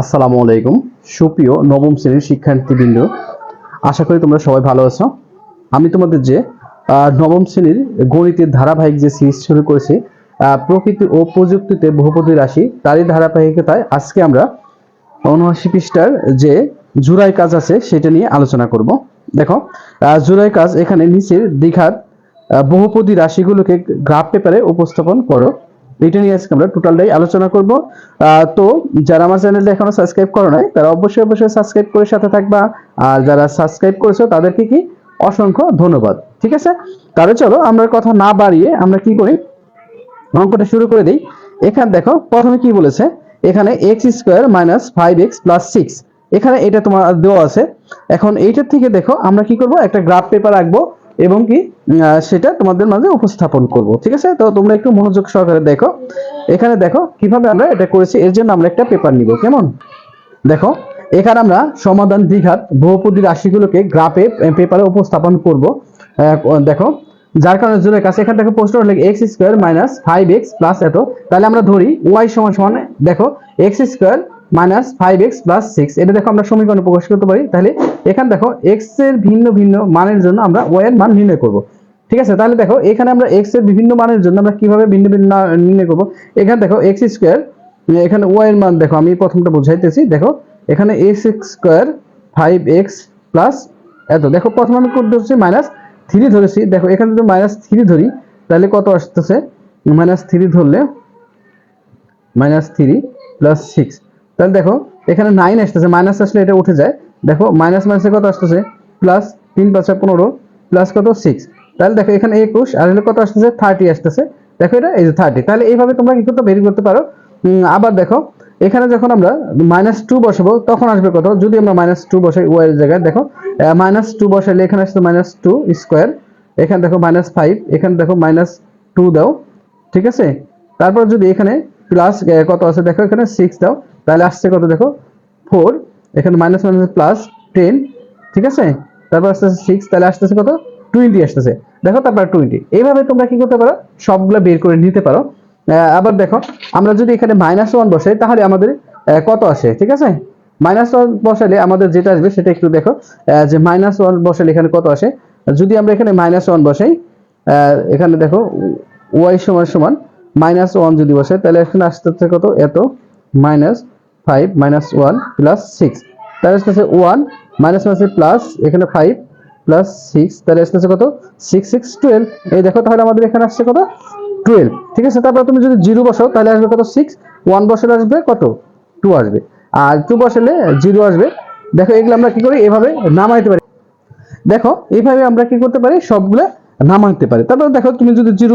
আসসালামু আলাইকুম। সুপ্রিয় নবম শ্রেণির শিক্ষার্থীবৃন্দ, আশা করি তোমরা সবাই ভালো আছো। আমি তোমাদের যে নবম শ্রেণির গণিতের ধারাবাহিক যে সিরিজ শুরু করেছি প্রকৃতি ও প্রযুক্তিতে বহুপদী রাশি, তারই ধারাবাহিকতায় আজকে আমরা উনআশি পৃষ্ঠার যে জুরাই কাজ আছে, সেটা নিয়ে আলোচনা করব। দেখো জুরাই কাজ এখানে নিচের দীঘার বহুপদী রাশিগুলোকে গ্রাফ পেপারে উপস্থাপন করো। এটা নিয়ে আজকে আমরা টোটালটাই আলোচনা করব। তো যারা আমার চ্যানেলটা এখনও সাবস্ক্রাইব করো নাই, তারা অবশ্যই অবশ্যই সাবস্ক্রাইব করে সাথে থাকবা। আর যারা সাবস্ক্রাইব করেছ, তাদেরকে কি অসংখ্য ধন্যবাদ, ঠিক আছে? তাহলে চলো আমরা কথা না বাড়িয়ে আমরা কি করি? অঙ্কটা শুরু করে দিই। এখানে দেখো, প্রথমে কি বলেছে? এখানে x square minus five x plus six এখানে এটা তোমার দেওয়া আছে। এখন এইটার থেকে দেখো, আমরা কি করব? একটা গ্রাফ পেপার রাখব। এবং কি সেটা তোমাদের মাঝে উপস্থাপন করব, ঠিক আছে? তো তোমরা একটু মনোযোগ সহকারে দেখো। এখানে দেখো, কীভাবে আমরা এটা করেছি, এর জন্য আমরা একটা পেপার নিব, কেমন? দেখো, এখানে আমরা সমাধান দ্বিঘাত বহুপদী রাশিগুলোকে গ্রাফে পেপারে উপস্থাপন করব। দেখো, যার কারণে জোরের কাছে, এখানে দেখো পোস্টার হলে x square minus five x plus এত। তাহলে আমরা ধরি ওয়াই সমান সমান, দেখো x square minus five x plus six এটা দেখো আমরা সমীকরণে প্রকাশ করতে পারি। তাহলে এখানে দেখো এক্সের ভিন্ন ভিন্ন মানের জন্য আমরা ওয়াই এর মান নির্ণয় করব। ঠিক আছে? তাহলে দেখো এখানে আমরা এক্সের বিভিন্ন মানের জন্য আমরা কীভাবে ভিন্ন ভিন্ন নির্ণয় করব? এখানে দেখো এক্স স্কোয়ার এখানে ওয়াই এর মান দেখো, আমি প্রথমটা বুঝাইতেছি। দেখো, এখানে x square five x plus এত, দেখো প্রথমে আমি করতে হচ্ছে মাইনাস থ্রি ধরেছি। দেখো, এখানে যদি মাইনাস থ্রি ধরি, তাহলে কত আসতেছে? মাইনাস থ্রি ধরলে মাইনাস থ্রি প্লাস সিক্স তাহলে দেখো, এখানে নাইন আসতেছে মাইনাস আসলে এটা উঠে যায়। দেখো মাইনাস মাইনাসে কত আসতেছে? প্লাস তিন পাঁচে পনেরো প্লাস কত? সিক্স তাহলে দেখো, এখানে একুশ, আর কত আসতেছে? থার্টি আসতেছে। দেখো এটা, এই যে থার্টি তাহলে এইভাবে তোমরা কি করতে, বের করতে পারো? আবার দেখো, এখানে যখন আমরা মাইনাস টু বসাবো, তখন আসবে কত? যদি আমরা মাইনাস টু বসাই ওয়াই এর জায়গায়, দেখো মাইনাস টু বসাইলে এখানে আসছে মাইনাস টু স্কোয়ার এখানে দেখো মাইনাস ফাইভ এখানে দেখো মাইনাস টু দাও। ঠিক আছে? তারপর যদি এখানে প্লাস কত আছে দেখো এখানে? সিক্স দাও। তাহলে আসছে কত দেখো? ফোর এখানে মাইনাস মাইনাস প্লাস টেন ঠিক আছে? তারপর আসতেছে সিক্স তাহলে আসতেছে কত? টোয়েন্টি আসতেছে। দেখো তারপর টোয়েন্টি এইভাবে তোমরা কি করতে পারো? সবগুলো বের করে নিতে পারো। আবার দেখো, আমরা যদি এখানে মাইনাস ওয়ান বসাই, তাহলে আমাদের কত আসে? ঠিক আছে? মাইনাস ওয়ান বসালে আমাদের যেটা আসবে, সেটা একটু দেখো। যে মাইনাস ওয়ান বসালে এখানে কত আসে? যদি আমরা এখানে মাইনাস ওয়ান বসাই এখানে দেখো ওয়াই সমান সমান মাইনাস ওয়ান যদি বসে, তাহলে এখানে আসতে হচ্ছে কত? এত minus five, minus one, plus six. তাহলে আসতেছে ওয়ান, মাইনাস মাইনাস প্লাস, এখানে ফাইভ, প্লাস সিক্স, তাহলে আসতেছে কত? Six six, twelve. এই দেখো, তাহলে আমাদের এখানে আসছে কত? টুয়েলভ। ঠিক আছে, তারপর তুমি যদি জিরো বসাও, তাহলে আসবে কত? সিক্স। ওয়ান বসালে আসবে কত? টু আসবে। আর টু বসালে জিরো আসবে। দেখো, এগুলো আমরা কি করি? এভাবে নামাইতে পারি। দেখো, এইভাবে আমরা কি করতে পারি? সবগুলো নামাইতে পারি। তারপর দেখো, তুমি যদি জিরো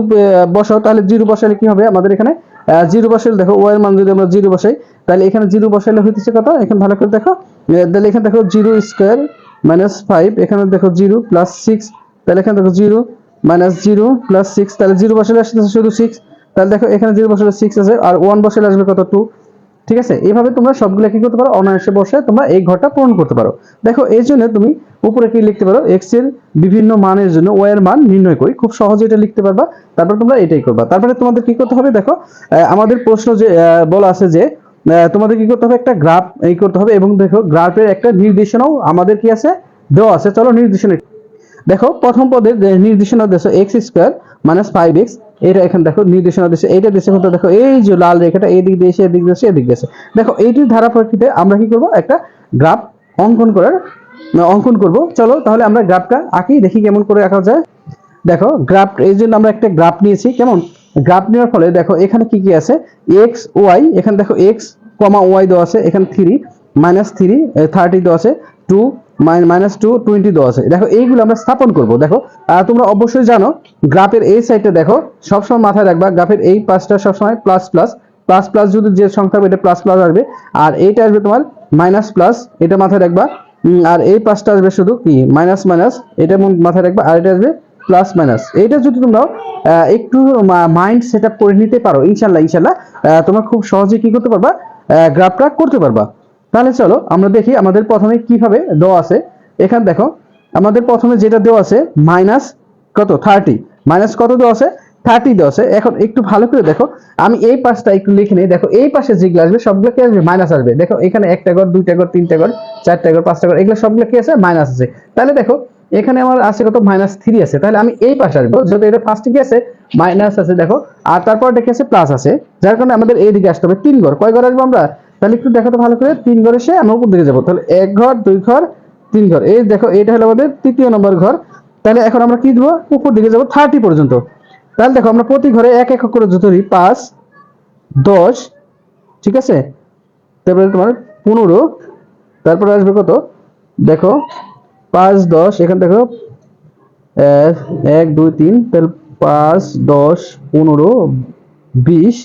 বসাও, তাহলে জিরো বসালে কি হবে? আমাদের এখানে জিরো বসালে দেখো ওয়াই মান যদি আমরা জিরো বসাই, তাহলে এখানে জিরো বসালে হইতেছে কত? এখানে ভালো করে দেখো তাহলে এখানে দেখো জিরো স্কোয়ার মাইনাস ফাইভ এখানে দেখো জিরো প্লাস সিক্স তাহলে এখানে দেখো zero minus zero plus six তাহলে জিরো বসালে আসতেছে শুধু সিক্স তাহলে দেখো এখানে জিরো বসালে সিক্স আছে, আর ওয়ান বসালে আসবে কত? টু ঠিক আছে? এইভাবে তোমরা সবগুলো কি করতে পারো? অনায়াসে বসে তোমরা এই ঘরটা পূরণ করতে পারো। দেখো এই জন্য তুমি উপরে কি লিখতে পারো? এক্সের বিভিন্ন মানের জন্য ওয়াই এর মান নির্ণয় করি। খুব সহজে এটা লিখতে পারবা। তারপর তোমরা এটাই করবা। তারপরে তোমাদের কি করতে হবে? দেখো আমাদের প্রশ্ন যে বলা আছে যে তোমাদের কি করতে হবে? একটা গ্রাফ এই করতে হবে এবং দেখো গ্রাফের একটা নির্দেশনাও আমাদের কি আছে? দেওয়া আছে। চলো নির্দেশনা দেখো। প্রথম পদের নির্দেশনা দেখো x square minus five x এটা এখানে দেখো, নির্দেশনা দিয়েছে এইটা দিয়েছে কত দেখো, এই যে লাল রেখাটা এই দিক দিয়ে এসে, এদিক দিয়ে এদিক দিয়েছে দেখো, এইটির ধারা পরিপ্রেক্ষিতে আমরা কি করব? একটা গ্রাফ অঙ্কন করার অঙ্কন করব। চলো, তাহলে আমরা গ্রাফটা আঁকি, দেখি কেমন করে আঁকা যায়। দেখো, গ্রাফ, এই জন্য আমরা একটা গ্রাফ নিয়েছি, কেমন? গ্রাফ নেওয়ার ফলে দেখো, এখানে কি কি আছে? এক্স ওয়াই এখানে দেখো এক্স কমা ওয়াই দেওয়া আছে, এখানে থ্রি মাইনাস থ্রি থার্টি দেওয়া আছে টু মাইনাস টু টোয়েন্টি দেওয়া আছে দেখো, এইগুলো আমরা স্থাপন করব। দেখো তোমরা অবশ্যই জানো, গ্রাফের এই সাইডটা দেখো, সবসময় মাথায় রাখবা, গ্রাফের এই পাঁচটা সবসময় প্লাস প্লাস প্লাস প্লাস যদি যে সংখ্যা এটা প্লাস প্লাস আসবে। আর এইটা আসবে তোমার মাইনাস প্লাস এটা মাথায় রাখবা আর এই পাঁচটা আসবে শুধু কি? মাইনাস মাইনাস এটা মাথায় রাখবা, আর এটা আসবে প্লাস মাইনাস এইটা যদি তোমরা একটু মাইন্ড সেট আপ করে নিতে পারো, ইনশাল্লাহ ইনশাল্লাহ তোমরা খুব সহজে কি করতে পারবা গ্রাফটা করতে পারবা। তাহলে চলো আমরা দেখি আমাদের প্রথমে কীভাবে দেওয়া আছে। এখানে দেখো, আমাদের প্রথমে যেটা দেওয়া আছে মাইনাস কত? থার্টি মাইনাস কত দেওয়া আছে? থার্টি দেওয়া আছে। এখন একটু ভালো করে দেখো, আমি এই পাশটা একটু লিখে নিই। দেখো, এই পাশে যেগুলো আসবে সবগুলো কি আসবে মাইনাস আসবে। দেখো, এখানে একটা ঘর, দুইটা ঘর, তিনটা ঘর, চারটা ঘর, পাঁচটা ঘর, এগুলো সবগুলো কি আছে মাইনাস আছে। তাহলে দেখো, এখানে আমার আছে কত? মাইনাস থ্রি আছে। তাহলে আমি এই পাশে আসব, যেহেতু এটা ফার্স্টে কি আছে? মাইনাস আছে, দেখো। আর তারপর দেখে আছে? প্লাস আছে। যার কারণে আমাদের এই দিকে আসতে হবে তিন ঘর। কয় ঘর আসব আমরা? তাহলে একটু দেখো তো ভালো করে, তিন ঘর এসে আমরা উপর দিকে যাব। তাহলে এক ঘর, দুই ঘর, তিন ঘর। এই দেখো এটা হলো আমাদের তৃতীয় নম্বর ঘর। তাহলে এখন আমরা কি দেবো? উপর দিকে যাব থার্টি পর্যন্ত। তাহলে দেখো, আমরা প্রতি ঘরে এক এক করে যত ধরি পাঁচ, দশ, ঠিক আছে? তারপরে তোমার পনেরো, তারপরে আসবে কত? দেখো, পাঁচ, দশ, এখানে দেখো এক, দুই, তিন, তাহলে পাঁচ, দশ, পনেরো, বিশ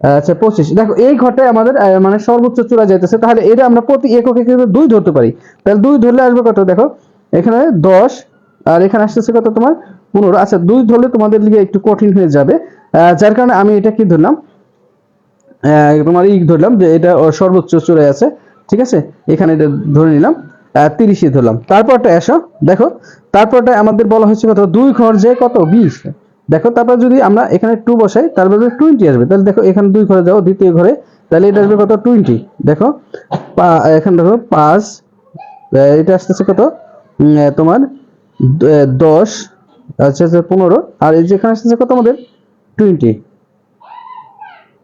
আচ্ছা পঁচিশ। দেখো, এই ঘরটায় আমাদের মানে সর্বোচ্চ চূড়া যাইতেছে। তাহলে এটা আমরা প্রতি এককে কিন্তু দুই ধরতে পারি। তাহলে দুই ধরলে আসবে কত? দেখো, এখানে দশ, আর এখানে আসতেছে কত তোমার? পনেরো। আচ্ছা দুই ধরলে তোমাদের লিগে একটু কঠিন হয়ে যাবে। যার কারণে আমি এটা কি ধরলাম? তোমার ই ধরলাম যে এটা সর্বোচ্চ চূড়ায় আছে। ঠিক আছে? এখানে এটা ধরে নিলাম। তিরিশে ধরলাম। তারপরটা এসো, দেখো। তারপরটা আমাদের বলা হয়েছে কত? দুই ঘর যে কত? বিশ। দেখো, তারপর যদি আমরা এখানে টু বসাই তারপরে টোয়েন্টি আসবে। তাহলে দেখো, এখানে দুই ঘরে যাও, দ্বিতীয় ঘরে, তাহলে এটা আসবে কত? টোয়েন্টি দেখো এখানে দেখো, পাঁচ এটা আসতেছে কত? তোমার দশ আচ্ছা আচ্ছা পনেরো। আর এই যে যেখানে আসতেছে কত আমাদের? টোয়েন্টি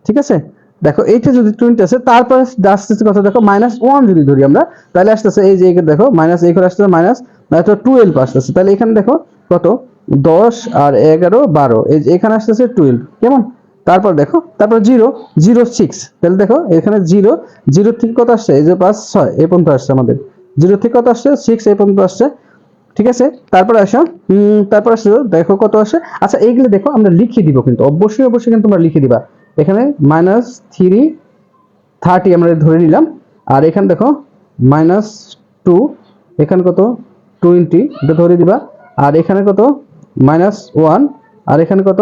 ঠিক আছে? দেখো, এইটা যদি টোয়েন্টি আছে তারপরে আসতেছে কত? দেখো মাইনাস ওয়ান যদি ধরি আমরা, তাহলে আসতেছে এই যে এখানে দেখো মাইনাস এই করে আসতেছে মাইনাস টুয়েলভ আসতেছে। তাহলে এখানে দেখো, কত? দশ আর এগারো, বারো। এই এখানে আসতেছে টুয়েলভ কেমন? তারপর দেখো, তারপর জিরো জিরো সিক্স তাহলে দেখো, এখানে জিরো জিরো থেকে কত আসছে? এই যে পাঁচ, ছয়, এই পর্যন্ত আসছে আমাদের। জিরো থেকে কত আসছে? সিক্স এই পর্যন্ত আসছে। ঠিক আছে? তারপর আসো। তারপর আসো, দেখো কত আসে। আচ্ছা এইগুলো দেখো, আমরা লিখে দিব কিন্তু। অবশ্যই অবশ্যই কিন্তু তোমরা লিখে দিবা। এখানে মাইনাস থ্রি থার্টি আমরা ধরে নিলাম। আর এখানে দেখো মাইনাস টু এখানে কত? টোয়েন্টি এটা ধরে দিবা। আর এখানে কত? মাইনাস ওয়ান, আর এখানে কত?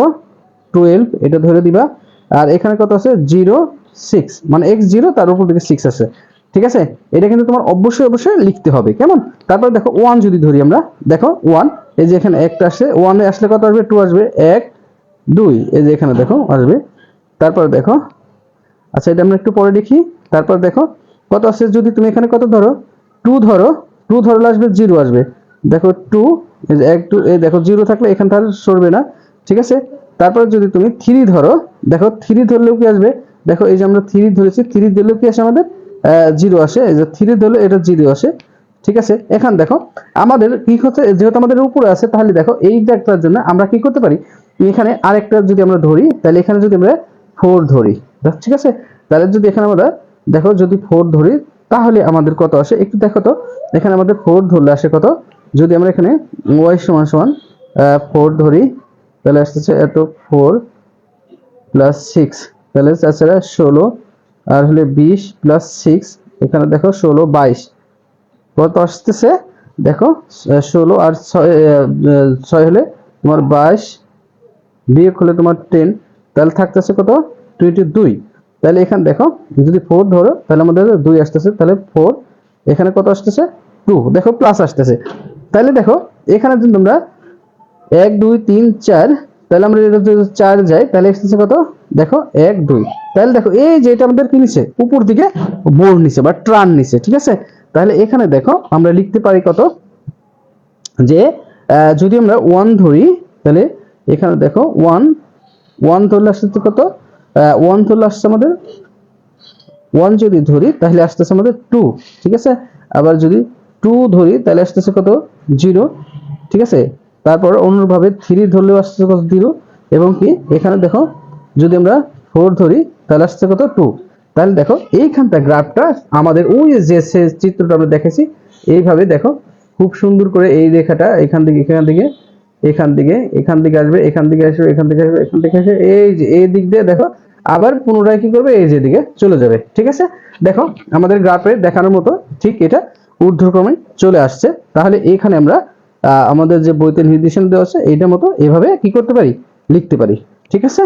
টুয়েলভ, এটা ধরে দিবা। আর এখানে কত আছে? Zero, six. মানে এক্স জিরো, তার উপর দিকে সিক্স আছে। ঠিক আছে? এটা কিন্তু তোমার অবশ্যই অবশ্যই লিখতে হবে, কেমন? তারপর দেখো, ওয়ান যদি ধরি আমরা, দেখো, ওয়ান, এই যে এখানে একটা আসছে ওয়ানে আসলে কত আসবে? টু আসবে। এক, দুই, এই যে এখানে দেখো, আসবে। তারপর দেখো আচ্ছা এটা আমরা একটু পরে দেখি। তারপর দেখো, কত আসছে যদি তুমি এখানে কত ধরো? টু ধরো, টু ধরলে আসবে, জিরো আসবে। দেখো, টু এক টু এই দেখো জিরো থাকলে এখান তার সরবে না, ঠিক আছে? তারপর যদি তুমি থ্রি ধরো, দেখো থ্রি ধরলেও কি আসবে? দেখো, এই যে আমরা থ্রি ধরেছি থ্রি ধরলেও কি আসে আমাদের? জিরো আসে থ্রি ধরলে এটা জিরো আসে, ঠিক আছে? দেখো, আমাদের কি হচ্ছে যেহেতু আমাদের উপরে আছে, তাহলে দেখো, এই একটার জন্য আমরা কি করতে পারি? এখানে আরেকটা যদি আমরা ধরি, তাহলে এখানে যদি আমরা ফোর ধরি ঠিক আছে? তাহলে যদি এখানে আমরা, দেখো, যদি ফোর ধরি, তাহলে আমাদের কত আসে? একটু দেখো তো, এখানে আমাদের ফোর ধরলে আসে কত? যদি আমরা এখানে ওয়াই সমান সমান ফোর ধরি, তাহলে আসতেছে এত ফোর প্লাস সিক্স তাহলে তাছাড়া ষোলো, আর হলে বিশ প্লাস সিক্স এখানে দেখো ষোলো বাইশ। কত আসতেছে? দেখো, ষোলো আর ছয় ছয় হলে তোমার বাইশ, বিয়োগ হলে তোমার টেন তাহলে থাকতেছে কত? টোয়েন্টি দুই। তাহলে এখানে দেখো, যদি ফোর ধরো, তাহলে আমাদের দুই আসতেছে, তাহলে ফোর এখানে কত আসতেছে? টু দেখো প্লাস আসতেছে। তাহলে দেখো, এখানে যদি তোমরা এক, দুই, তিন, চার, তাহলে আমরা এটা যদি চার যাই, তাহলে আসতেছে কত? দেখো, এক, দুই। তাহলে দেখো, এই যে এটা আমাদের কি নিছে? উপর দিকে বোর নিছে বা ট্রান নিছে, ঠিক আছে? তাহলে এখানে দেখো, আমরা লিখতে পারি কত? যে যদি আমরা ওয়ান ধরি, তাহলে এখানে দেখো ওয়ান ওয়ান ধরলে আসতে কত? ওয়ান ধরলে আসছে আমাদের ওয়ান যদি ধরি, তাহলে আসতেছে আমাদের টু ঠিক আছে? আবার যদি টু ধরি, তাহলে আসতেছে কত? জিরো ঠিক আছে? তারপর অনুরূপভাবে থ্রি ধরলেও আসতেছে কত? জিরো এবং কি? এখানে দেখো, যদি আমরা ফোর ধরি, তাহলে আসছে কত? টু তাহলে দেখো, এইখানটা গ্রাফটা আমাদের ওই যে চিত্রটা আমরা দেখেছি, এইভাবে দেখো, খুব সুন্দর করে এই রেখাটা এখান থেকে এখান থেকে এখান থেকে এখান থেকে আসবে, এখান থেকে আসবে, এখান থেকে আসবে, এখান থেকে আসবে, এই যে, এই দিক দিয়ে দেখো, আবার পুনরায় কি করবে? এই যে দিকে চলে যাবে, ঠিক আছে? দেখো, আমাদের গ্রাফে দেখানোর মতো, ঠিক এটা ঊর্ধ্বক্রমে চলে আসছে। তাহলে এইখানে আমরা আমাদের যে বইতে নির্দেশনা দেওয়া আছে, এইটার মতো এভাবে কি করতে পারি? লিখতে পারি। ঠিক আছে?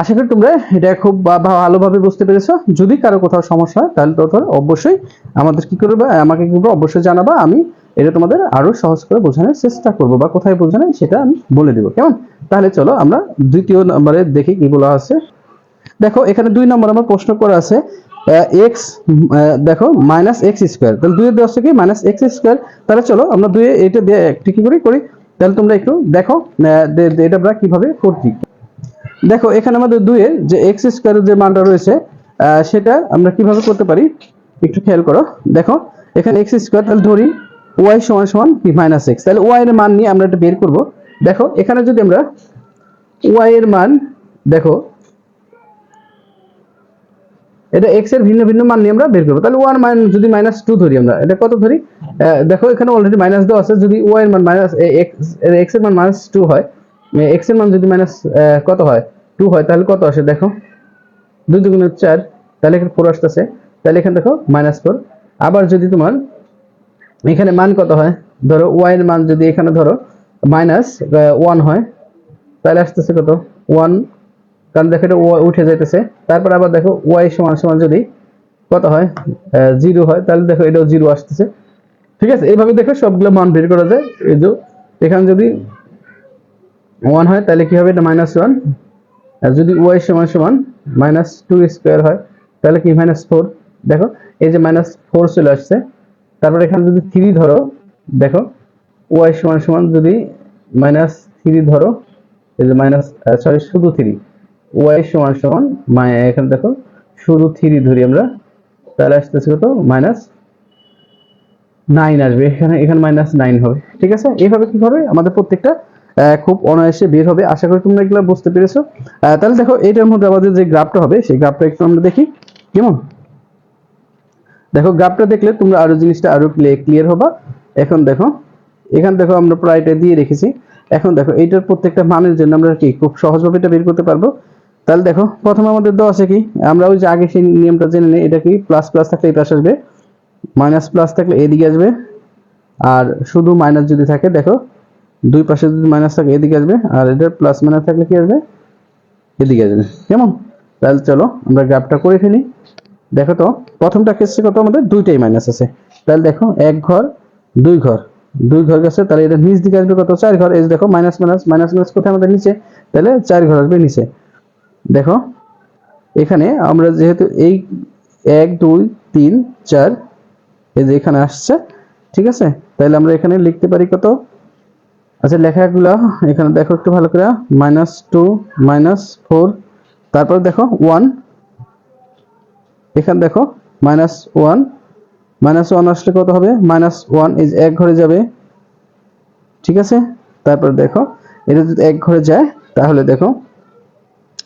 আশা করি তোমরা এটা খুব ভালোভাবে বুঝতে পেরেছ। যদি কারও কোথাও সমস্যা হয়, তাহলে তো অবশ্যই আমাদের কি করবে, আমাকে কি করবে অবশ্যই জানাবা। আমি এটা তোমাদের আরও সহজ করে বোঝানোর চেষ্টা করব বা কোথায় বোঝানো সেটা আমি বলে দিব। কেমন? তাহলে চলো আমরা দ্বিতীয় নম্বরে দেখি কি বলা আছে। দেখো, এখানে দুই নম্বর আমার প্রশ্ন করা আছে এক্স দেখো মাইনাস এক্স স্কোয়ার তাহলে দুই দেওয়া আছে কি? মাইনাস এক্স স্কোয়ার তাহলে চলো, আমরা দুই এটা দিয়ে একটু কি করি? করি। তাহলে তোমরা একটু দেখো এটা আমরা কীভাবে করছি। দেখো, এখানে আমাদের দুইয়ের যে এক্স স্কোয়ারের যে মানটা রয়েছে সেটা আমরা কীভাবে করতে পারি? একটু খেয়াল করো। দেখো, এখানে এক্স স্কোয়ার তাহলে ধরি ওয়াই সমান সমান কি? মাইনাস এক্স তাহলে ওয়াই এর মান নিয়ে আমরা এটা বের করব। দেখো, এখানে যদি আমরা ওয়াই এর মান, দেখো এটা এক্সের ভিন্ন ভিন্ন মান নিয়ে আমরা বের করব। তাহলে ওয়ান মাইন যদি মাইনাস টু ধরি আমরা, এটা কত ধরি? দেখো এখানে অলরেডি মাইনাস দেওয়া আছে, যদি ওয়াই এর মান মাইনাস এক্সের মান মাইনাস টু হয় এক্সের মান যদি মাইনাস কত হয়? টু হয়, তাহলে কত আসে? দেখো, দুই দুগুণে চার, তাহলে এখানে ফোর আসতেছে। তাহলে এখানে দেখো মাইনাস ফোর আবার যদি তোমার এখানে মান কত হয়? ধরো ওয়াই এর মান যদি এখানে ধরো মাইনাস ওয়ান হয়, তাহলে আসতেছে কত? ওয়ান কারণ দেখো এটা y উঠে যাইতেছে। তারপর আবার দেখো ওয়াই সমান সমান যদি কত হয় জিরো হয়, তাহলে দেখো এটাও জিরো আসতেছে। ঠিক আছে, এইভাবে দেখো সবগুলো মান বের করা যায়। এই যে এখানে যদি ওয়ান হয়, তাহলে কি হবে? এটা মাইনাস ওয়ান আর যদি ওয়াই সমান সমান মাইনাস টু স্কোয়ার হয়, তাহলে কি মাইনাস ফোর দেখো, এই যে মাইনাস ফোর চলে আসছে। তারপর এখানে যদি থ্রি ধরো, দেখো, ওয়াই সমান সমান যদি মাইনাস থ্রি ধরো, এই যে মাইনাস সরি শুধু থ্রি ওয়াই সমান সমান মা- এখানে দেখো, শুধু থ্রি ধরি আমরা, তাহলে আসতেছে কত? মাইনাস নাইন আসবে। এখানে এখানে মাইনাস নাইন হবে, ঠিক আছে? এইভাবে কি হবে? আমাদের প্রত্যেকটা খুব অনায়াসে বের হবে। আশা করি তোমরা এগুলো বুঝতে পেরেছ। তাহলে দেখো এইটার মধ্যে আমাদের যে গ্রাফটা হবে, সেই গ্রাফটা একটু আমরা দেখি। কেমন? দেখো, গ্রাফটা দেখলে তোমরা আরও জিনিসটা আরও ক্লিয়ার হবা। এখন দেখো, এখানে দেখো আমরা প্রায় প্রায়টা দিয়ে রেখেছি। এখন দেখো, এইটার প্রত্যেকটা মানের জন্য আমরা কি খুব সহজভাবে এটা বের করতে পারব? তাহলে দেখো, প্রথমে আমাদের দেওয়া আছে কি? আমরা ওই যে আগে সেই নিয়মটা জেনে নিই, এটা কি? প্লাস প্লাস থাকলে এই পাশে আসবে মাইনাস প্লাস থাকলে এদিকে আসবে, আর শুধু মাইনাস যদি থাকে, দেখো, দুই পাশে যদি মাইনাস থাকে, এদিকে আসবে, আর এটার প্লাস মাইনাস থাকলে কি আসবে? এদিকে আসবে, কেমন? তাহলে চলো, আমরা গ্রাফটা করে ফেলি। দেখো তো, প্রথমটা ক্ষেত্রে কত? আমাদের দুইটাই মাইনাস আছে। তাহলে দেখো, এক ঘর, দুই ঘর। দুই ঘর গেছে, তাহলে এটা নিচ দিকে আসবে কত? চার ঘর। এই দেখো মাইনাস মাইনাস মাইনাস মাইনাস কোথায়? আমাদের নিচে। তাহলে চার ঘর আসবে নিচে। দেখো, এখানে আমরা যেহেতু এই এক, দুই, তিন, চার, এই যে এখানে আসছে, ঠিক আছে? তাহলে আমরা এখানে লিখতে পারি কত? আচ্ছা লেখাগুলো এখানে দেখো একটু ভালো করে মাইনাস টু মাইনাস ফোর তারপর দেখো ওয়ান এখানে দেখো মাইনাস ওয়ান মাইনাস ওয়ান আসলে কত হবে? মাইনাস ওয়ান এই এক ঘরে যাবে, ঠিক আছে? তারপর দেখো, এটা যদি এক ঘরে যায়, তাহলে দেখো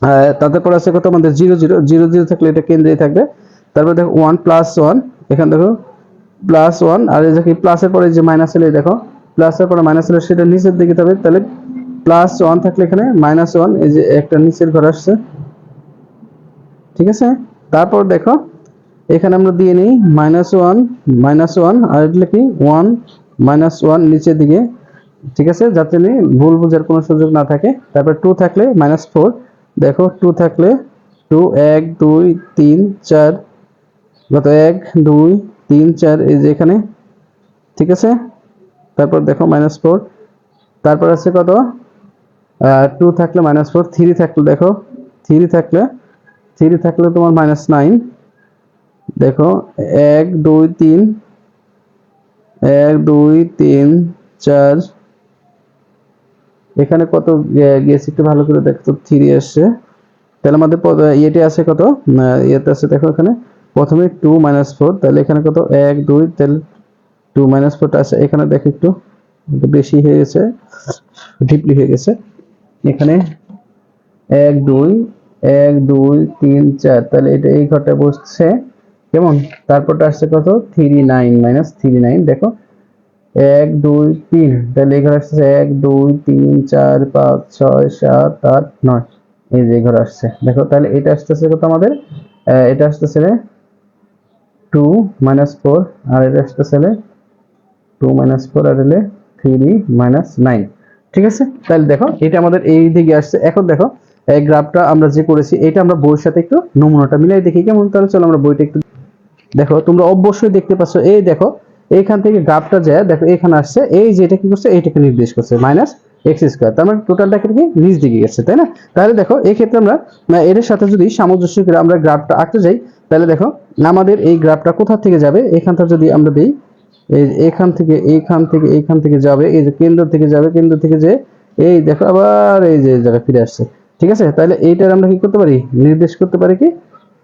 আহ, তারপর আছে কত আমাদের জিরো জিরো জিরো জিরো থাকলে এটা কেন্দ্রেই থাকবে। তারপর দেখো ওয়ান প্লাস ওয়ান এখানে দেখো প্লাস ওয়ান আর এই কি প্লাসের পরে যে মাইনাস এলে দেখো প্লাসের পরে মাইনাস এলে সেটা নিচের দিকে যাবে তাহলে প্লাস ওয়ান থাকলে এখানে মাইনাস ওয়ান এই যে একটা নিচের ঘর আসছে। ঠিক আছে? তারপর দেখো এখানে আমরা দিয়ে নিই মাইনাস ওয়ান মাইনাস ওয়ান আর এটা কি ওয়ান মাইনাস ওয়ান নিচের দিকে। ঠিক আছে? যাতে ভুল বোঝার কোনো সুযোগ না থাকে। তারপর টু থাকলে মাইনাস ফোর দেখো টু থাকলে টু এক, দুই, তিন, চার, গত এক, দুই, তিন, চার, এই যে এখানে, ঠিক আছে? তারপর দেখো মাইনাস ফোর তারপর আছে কত? টু থাকলে মাইনাস ফোর থ্রি থাকলে দেখো থ্রি থাকলে থ্রি থাকলে তোমার মাইনাস নাইন দেখো, এক, দুই, তিন, এক, দুই, তিন, চার এখানে কত গে- গেছে একটু ভালো করে দেখো থ্রি আসছে তাহলে আমাদের ইয়েতে আছে কত? ইয়েতে আছে দেখো এখানে। প্রথমে টু মাইনাস ফোর তাহলে এখানে কত? এক, দুই, তাহলে টু মাইনাস ফোরটা আছে। এখানে দেখো একটু বেশি হয়ে গেছে ডিপলি হয়ে গেছে। এখানে এক, দুই এক, দুই, তিন, চার, তাহলে এটা এই ঘরটা বসছে। কেমন? তারপরটা আসছে কত? Three nine minus three nine দেখো। এক, দুই, তিন। তাহলে ঘর আসছে এক, দুই, তিন, চার, পাঁচ, ছয়, সাত, আট, নয়। এই যে ঘর আসছে। দেখো, তাহলে এটা আসতেছে কত আমাদের? এটা আসতেছে টু মাইনাস ফোর, আর এটা আসতেছে টু মাইনাস ফোর, আর হলে থ্রি মাইনাস নাইন। ঠিক আছে? তাহলে দেখো, এটা আমাদের এই দিকে আসছে। এখন দেখো এই গ্রাফটা আমরা যে করেছি, এটা আমরা বইয়ের সাথে একটু নমুনাটা মিলাই দেখি কেমন। তাহলে চলো আমরা বইটা একটু দেখো। তোমরা অবশ্যই দেখতে পাচ্ছ। এই দেখো এইখান থেকে গ্রাফটা যায় দেখো এখানে আসছে, এই যে এটা কি করছে, এইটাকে নির্দেশ করছে মাইনাস এক্স স্কোয়ার তার মানে টোটালটা কি, নিচ দিকে গেছে, তাই না? তাহলে দেখো এই ক্ষেত্রে আমরা এর সাথে যদি সামঞ্জস্য করে আমরা গ্রাফটা আঁকতে যাই, তাহলে দেখো, আমাদের এই গ্রাফটা কোথা থেকে যাবে? এখানটা যদি আমরা দিই এখান থেকে, এইখান থেকে এইখান থেকে যাবে, এই যে কেন্দ্র থেকে যাবে, কেন্দ্র থেকে যে, এই দেখো আবার এই যে জায়গায় ফিরে আসছে। ঠিক আছে? তাহলে এইটার আমরা কি করতে পারি? নির্দেশ করতে পারি কি?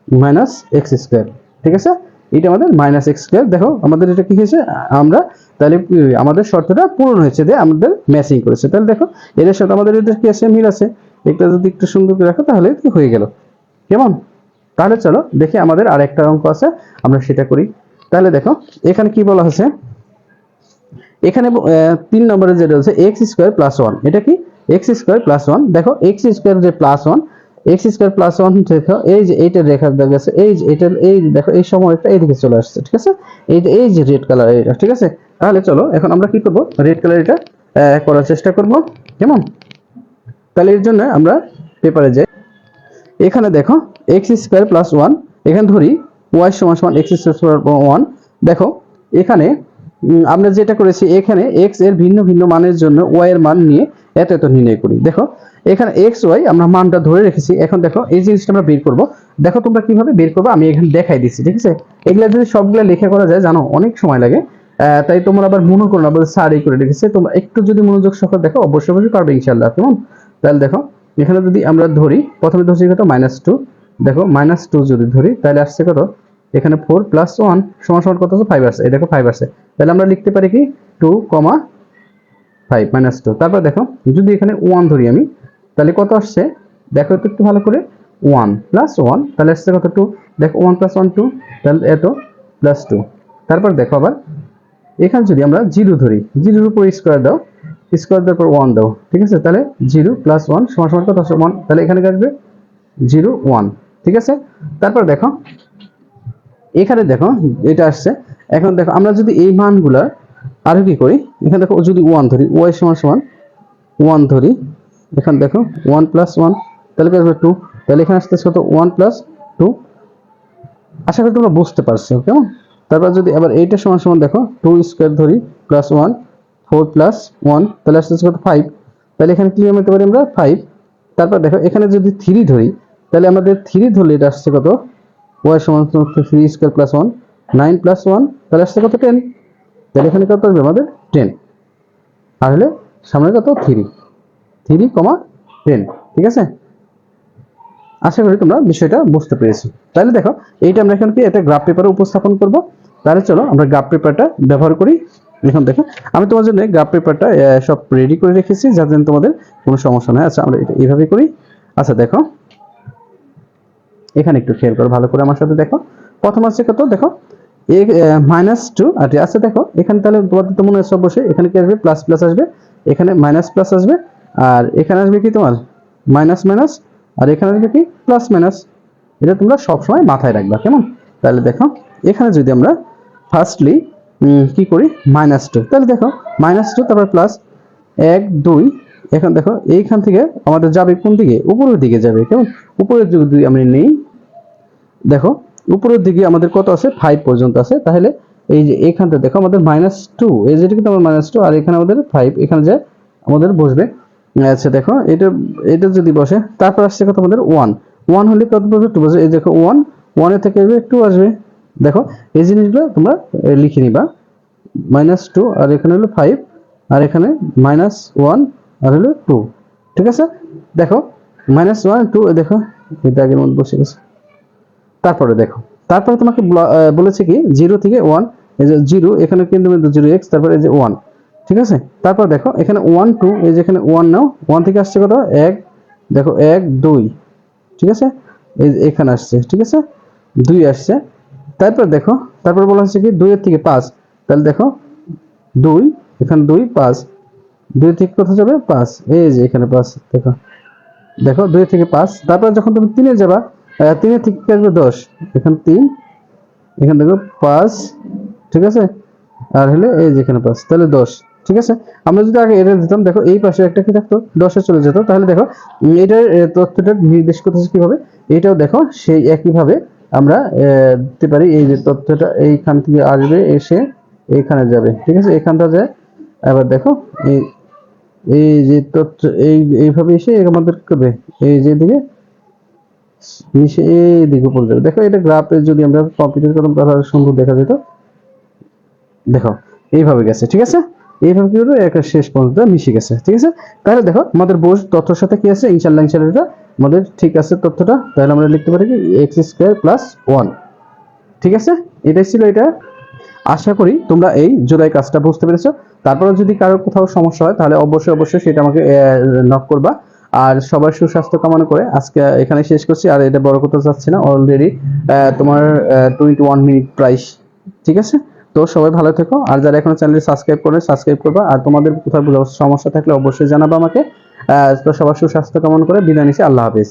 মাইনাস এক্স স্কোয়ার ঠিক আছে? এটা আমাদের মাইনাস এক্স স্কোয়ার দেখো, আমাদের এটা কি হয়েছে? আমরা তাহলে, আমাদের শর্তটা পূরণ হয়েছে যে আমাদের ম্যাচিং করেছে। তাহলে দেখো এদের সাথে আমাদের এদের কি আছে? মিল আছে। এটা যদি একটু সুন্দর করে রাখো, তাহলে কি হয়ে গেল? কেমন? তাহলে চলো, দেখি আমাদের আর একটা অঙ্ক আছে, আমরা সেটা করি। তাহলে দেখো, এখানে কি বলা হয়েছে? এখানে তিন নম্বরে যেটা হচ্ছে এক্স স্কোয়ার প্লাস ওয়ান এটা কি? এক্স স্কোয়ার প্লাস ওয়ান দেখো এক্স স্কোয়ার যে plus one x square plus one দেখো, এই যে এইটা রেখা গেছে এই যে এটার এই দেখো, এই সময়টা এইদিকে চলে আসছে, ঠিক আছে? এই যে এই যে রেড কালার এটা ঠিক আছে? তাহলে চলো, এখন আমরা কি করব? রেড কালার এটা করার চেষ্টা করব, কেমন? তাহলে এর জন্য আমরা পেপারে যাই। এখানে দেখো এক্স স্কোয়ার প্লাস ওয়ান এখানে ধরি ওয়াই সমান সমান এক্স স্কোয়ার ওয়ান দেখো, এখানে আমরা যেটা করেছি, এখানে এক্সের ভিন্ন ভিন্ন মানের জন্য ওয়াই এর মান নিয়ে এত এত নির্ণয় করি, দেখো? এখানে এক্স ওয়াই আমরা মানটা ধরে রেখেছি। এখন দেখো, এই জিনিসটা আমরা বের করব। দেখো তোমরা কীভাবে বের করবে, আমি এখানে দেখাই দিচ্ছি, ঠিক আছে? এগুলা যদি সবগুলা লেখা করা যায়, জানো, অনেক সময় লাগে। তাই তোমরা আবার মনে করো না বলে এই করে রেখেছে। তোমরা একটু যদি মনোযোগ সহকারে দেখো, অবশ্যই অবশ্যই পারবে ইনশাল্লাহ কেমন? তাহলে দেখো, এখানে যদি আমরা ধরি, প্রথমে ধরছি কত? মাইনাস টু দেখো মাইনাস টু যদি ধরি, তাহলে আসছে কত? এখানে ফোর প্লাস ওয়ান সমান সমান কত আছে ফাইভ আসছে। এই দেখো ফাইভ আসছে। তাহলে আমরা লিখতে পারি কি? Two comma five minus two তারপর দেখো, যদি এখানে ওয়ান ধরি আমি তাহলে কত আসছে? দেখো তো একটু ভালো করে। ওয়ান প্লাস ওয়ান তাহলে আসছে কত টু দেখো ওয়ান প্লাস ওয়ান টু তাহলে এত প্লাস টু তারপর দেখো আবার, এখানে যদি আমরা জিরো ধরি জিরোর উপর স্কোয়ার দাও স্কোয়ার দেওয়ার পর ওয়ান দাও, ঠিক আছে? তাহলে জিরো প্লাস ওয়ান সমান সমান কত ওয়ান তাহলে এখানে আসবে জিরো ওয়ান ঠিক আছে? তারপর দেখো, এখানে দেখো, এটা আসছে। এখন দেখো, আমরা যদি এই মানগুলা আরও কি করি? এখানে দেখো, যদি ওয়ান ধরি ওয়াই সমান সমান ওয়ান ধরি এখানে দেখো ওয়ান প্লাস ওয়ান তাহলে কি আসবে টু তাহলে এখানে আসতেছে কত? ওয়ান প্লাস টু আশা করি তোমরা বুঝতে পারছ, কেমন? তারপর যদি আবার এইটা সমান সমান দেখো টু স্কোয়ার ধরি plus one four plus one তাহলে আসতেছে কত? ফাইভ তাহলে এখানে কি নিতে পারি আমরা? ফাইভ তারপর দেখো, এখানে যদি থ্রি ধরি, তাহলে আমাদের থ্রি ধরলে এটা আসছে কত? ওয়াই সমান three square plus one nine plus one তাহলে আসছে কত? টেন তাহলে এখানে কত আসবে? আমাদের টেন আর হলে সামনে কত? থ্রি থ্রি কমা টেন ঠিক আছে? আশা করি তোমরা বিষয়টা বুঝতে পেরেছ। তাহলে দেখো, এইটা আমরা এখন কি, একটা গ্রাফ পেপারে উপস্থাপন করব। তাহলে চলো, আমরা গ্রাফ পেপারটা ব্যবহার করি। এখন দেখো, আমি তোমার জন্য গ্রাফ পেপারটা সব রেডি করে রেখেছি, যাতে তোমাদের কোনো সমস্যা নয় আচ্ছা আমরা এটা এইভাবে করি। আচ্ছা দেখো। এখানে একটু খেয়াল করো, ভালো করে আমার সাথে দেখো। প্রথম আছে কত? দেখো, এ মাইনাস টু আচ্ছা আচ্ছা দেখো, এখানে তাহলে তোমাদের তো মনে হয় সব বসে, এখানে কি আসবে? প্লাস প্লাস আসবে, এখানে মাইনাস প্লাস আসবে। আর এখানে আসবে কি তোমার? মাইনাস মাইনাস আর এখানে আসবে কি? প্লাস মাইনাস এটা তোমরা সবসময় মাথায় রাখবা, কেমন? তাহলে দেখো, এখানে যদি আমরা ফার্স্টলি কি করি? মাইনাস টু তাহলে দেখো মাইনাস টু তারপর প্লাস এক, দুই, এখন দেখো, এইখান থেকে আমাদের যাবে কোন দিকে? উপরের দিকে যাবে, কেমন? উপরের দিকে যদি আমরা নেই, দেখো, উপরের দিকে আমাদের কত আছে? ফাইভ পর্যন্ত আছে। তাহলে এই যে এখানটা দেখো, আমাদের মাইনাস টু এই যেটা কিন্তু আমার মাইনাস টু আর এখানে আমাদের ফাইভ এখানে যায় আমাদের বসবে। আচ্ছা দেখো, এটা এটা যদি বসে, তারপর আসছে কত আমাদের? ওয়ান ওয়ান হলে কত বসবে? টু বসবে এই দেখো ওয়ান ওয়ানের থেকে টু আসবে। দেখো, এই জিনিসগুলো তোমরা লিখে নিবা। মাইনাস টু আর এখানে হলো ফাইভ আর এখানে মাইনাস ওয়ান আর হলো টু ঠিক আছে? দেখো মাইনাস ওয়ান টু দেখো, এটা আগের মধ্যে বসে গেছে। তারপরে দেখো, তারপরে তোমাকে বলা- বলেছে কি জিরো থেকে ওয়ান এই যে জিরো এখানে কিন্তু জিরো এক্স তারপরে এই যে ওয়ান ঠিক আছে? তারপর দেখো, এখানে ওয়ান টু এই যে এখানে ওয়ান নাও ওয়ান থেকে আসছে কত? এক। দেখো, এক, দুই। ঠিক আছে? এই এখানে আসছে, ঠিক আছে? দুই আসছে। তারপর দেখো, তারপর বলা হচ্ছে কি? দুইয়ের থেকে পাঁচ। তাহলে দেখো, দুই, এখানে দুই, পাঁচ। দুই থেকে কোথায় যাবে? পাঁচ। এই যে এখানে পাঁচ, দেখো। দেখো দুই থেকে পাঁচ। তারপর যখন তুমি তিনে যাবা তিনের থেকে আসবে? দশ। এখানে তিন। এখানে দেখো, পাঁচ। ঠিক আছে? আর হলে এই যে এখানে পাঁচ। তাহলে দশ। ঠিক আছে? আমরা যদি আগে এটা দিতাম, দেখো এই পাশে একটা কি থাকতো? দশে চলে যেত। তাহলে দেখো, এটার তথ্যটা নির্দেশ করতেছে কীভাবে? এটাও দেখো, সেই একইভাবে আমরা দিতে পারি। এই যে তথ্যটা এইখান থেকে আসবে, এসে এইখানে যাবে। ঠিক আছে? এখানটা যায়। আবার দেখো, এই এই যে তথ্য, এই, এইভাবে এসে আমাদের করবে। এই যে দিকে নিচে এই দিকে উপরে যাবে। দেখো, এটা গ্রাফে যদি আমরা কম্পিউটার করতাম তাহলে সুন্দর দেখা যেত, দেখো, এইভাবে গেছে। ঠিক আছে? এইভাবে কি হলো? একটা শেষ পর্যন্ত মিশে গেছে, ঠিক আছে? তাহলে দেখো, আমাদের বোস তথ্যের সাথে কি আছে? ইনশাল্লাহ ইনশাল্লাহ এটা আমাদের ঠিক আছে তথ্যটা। তাহলে আমরা লিখতে পারি কি? এক্স স্কোয়ার প্লাস ওয়ান ঠিক আছে? এটাই ছিল এটা। আশা করি তোমরা এই জোড়াই কাজটা বুঝতে পেরেছ। তারপরে যদি কারোর কোথাও সমস্যা হয়, তাহলে অবশ্যই অবশ্যই সেটা আমাকে নক করবা। আর সবার সুস্বাস্থ্য কামনা করে আজকে এখানে শেষ করছি। আর এটা বড় কথা যাচ্ছে না অলরেডি তোমার টোয়েন্টি ওয়ান মিনিট প্রাইস ঠিক আছে? তো সবাই ভালো থেকো। আর যারা এখনও চ্যানেল সাবস্ক্রাইব করে সাবস্ক্রাইব করবা। আর তোমাদের কোথাও সমস্যা থাকলে অবশ্যই জানাব আমাকে। সবার সুস্বাস্থ্য কামনা করে বিদায় নিচ্ছি। আল্লাহ হাফিজ।